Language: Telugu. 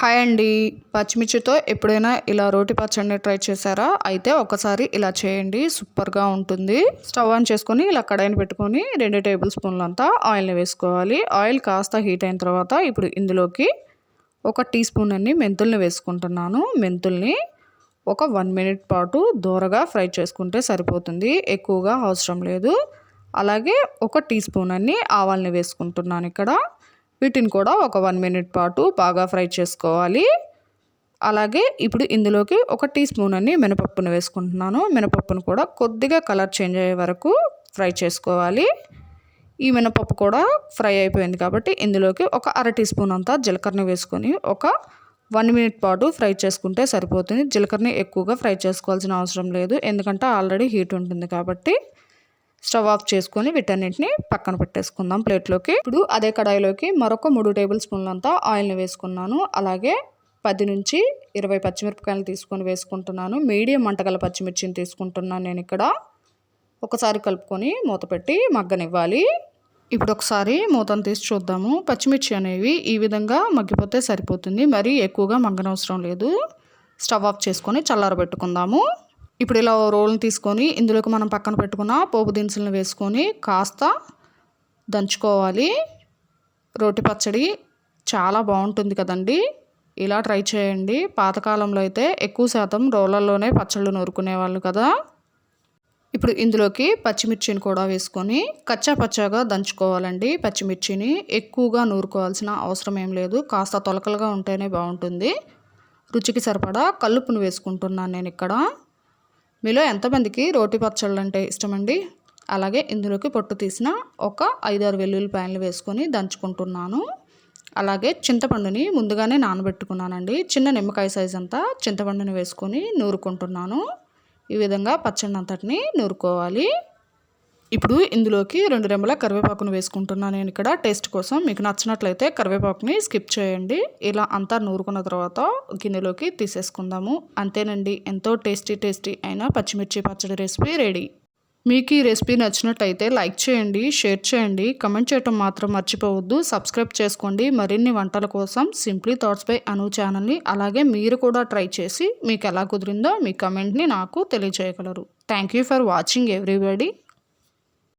హాయ్ అండి. పచ్చిమిర్చితో ఎప్పుడైనా ఇలా రోటి పచ్చడిని ట్రై చేశారా? అయితే ఒకసారి ఇలా చేయండి. సూపర్గా ఉంటుంది. స్టవ్ ఆన్ చేసుకొని ఇలా కడాయిని పెట్టుకొని రెండు టేబుల్ స్పూన్లు అంతా ఆయిల్ని వేసుకోవాలి. ఆయిల్ కాస్త హీట్ అయిన తర్వాత ఇప్పుడు ఇందులోకి ఒక టీ స్పూన్ అన్ని మెంతుల్ని వేసుకుంటున్నాను. మెంతుల్ని ఒక వన్ మినిట్ పాటు దూరగా ఫ్రై చేసుకుంటే సరిపోతుంది. ఎక్కువగా అవసరం లేదు. అలాగే ఒక టీ స్పూన్ అన్ని ఆవాల్ని వేసుకుంటున్నాను ఇక్కడ. వీటిని కూడా ఒక వన్ మినిట్ పాటు బాగా ఫ్రై చేసుకోవాలి. అలాగే ఇప్పుడు ఇందులోకి ఒక టీ స్పూన్ అని మినపప్పును వేసుకుంటున్నాను. మినపప్పును కూడా కొద్దిగా కలర్ చేంజ్ అయ్యే వరకు ఫ్రై చేసుకోవాలి. ఈ మినపప్పు కూడా ఫ్రై అయిపోయింది కాబట్టి ఇందులోకి ఒక అర టీ స్పూన్ అంతా జీలకర్రని వేసుకొని ఒక వన్ మినిట్ పాటు ఫ్రై చేసుకుంటే సరిపోతుంది. జీలకర్రని ఎక్కువగా ఫ్రై చేసుకోవాల్సిన అవసరం లేదు. ఎందుకంటే ఆల్రెడీ హీట్ ఉంటుంది కాబట్టి స్టవ్ ఆఫ్ చేసుకొని వీటన్నిటిని పక్కన పెట్టేసుకుందాం ప్లేట్లోకి. ఇప్పుడు అదే కడాయిలోకి మరొక మూడు టేబుల్ స్పూన్లంతా ఆయిల్ని వేసుకున్నాను. అలాగే పది నుంచి ఇరవై పచ్చిమిరపకాయలు తీసుకొని వేసుకుంటున్నాను. మీడియం మంటగల పచ్చిమిర్చిని తీసుకుంటున్నాను నేను ఇక్కడ. ఒకసారి కలుపుకొని మూత పెట్టి మగ్గనివ్వాలి. ఇప్పుడు ఒకసారి మూతను తీసి చూద్దాము. పచ్చిమిర్చి అనేవి ఈ విధంగా మగ్గిపోతే సరిపోతుంది. మరీ ఎక్కువగా మగ్గనవసరం లేదు. స్టవ్ ఆఫ్ చేసుకొని చల్లారబెట్టుకుందాము. ఇప్పుడు ఇలా రోల్ని తీసుకొని ఇందులోకి మనం పక్కన పెట్టుకున్న పోపు దినుసులను వేసుకొని కాస్త దంచుకోవాలి. రోటి పచ్చడి చాలా బాగుంటుంది కదండి. ఇలా ట్రై చేయండి. పాతకాలంలో అయితే ఎక్కువ శాతం రోలల్లోనే పచ్చళ్ళు నూరుకునేవాళ్ళు కదా. ఇప్పుడు ఇందులోకి పచ్చిమిర్చిని కూడా వేసుకొని కచ్చా పచ్చాగా దంచుకోవాలండి. పచ్చిమిర్చిని ఎక్కువగా నూరుకోవాల్సిన అవసరం ఏం లేదు. కాస్త తొలకలుగా ఉంటేనే బాగుంటుంది. రుచికి సరిపడా కల్లుపును వేసుకుంటున్నాను నేను ఇక్కడ. మీలో ఎంతమందికి రోటి పచ్చళ్ళు అంటే ఇష్టమండి? అలాగే ఇందులోకి పొట్టు తీసిన ఒక ఐదారు వెల్లుల్లిపాయలు వేసుకొని దంచుకుంటున్నాను. అలాగే చింతపండుని ముందుగానే నానబెట్టుకున్నానండి. చిన్న నిమ్మకాయ సైజ్ అంతా చింతపండుని వేసుకొని నూరుకుంటున్నాను. ఈ విధంగా పచ్చడి అంతటిని నూరుకోవాలి. ఇప్పుడు ఇందులోకి రెండు రెమ్మల కరివేపాకును వేసుకుంటున్నాను నేను ఇక్కడ. టేస్ట్ కోసం మీకు నచ్చినట్లయితే కరివేపాకుని స్కిప్ చేయండి. ఇలా అంతా నూరుకున్న తర్వాత గిన్నెలోకి తీసేసుకుందాము. అంతేనండి ఎంతో టేస్టీ టేస్టీ అయిన పచ్చిమిర్చి పచ్చడి రెసిపీ రెడీ. మీకు ఈ రెసిపీ నచ్చినట్లయితే లైక్ చేయండి షేర్ చేయండి. కమెంట్ చేయటం మాత్రం మర్చిపోవద్దు. సబ్స్క్రైబ్ చేసుకోండి. మరిన్ని వంటల కోసం సింప్లీ థాట్స్ బై అను ఛానల్ని అలాగే మీరు కూడా ట్రై చేసి మీకు ఎలా కుదిరిందో మీ కమెంట్ని నాకు తెలియజేయగలరు. Thank you for watching everybody.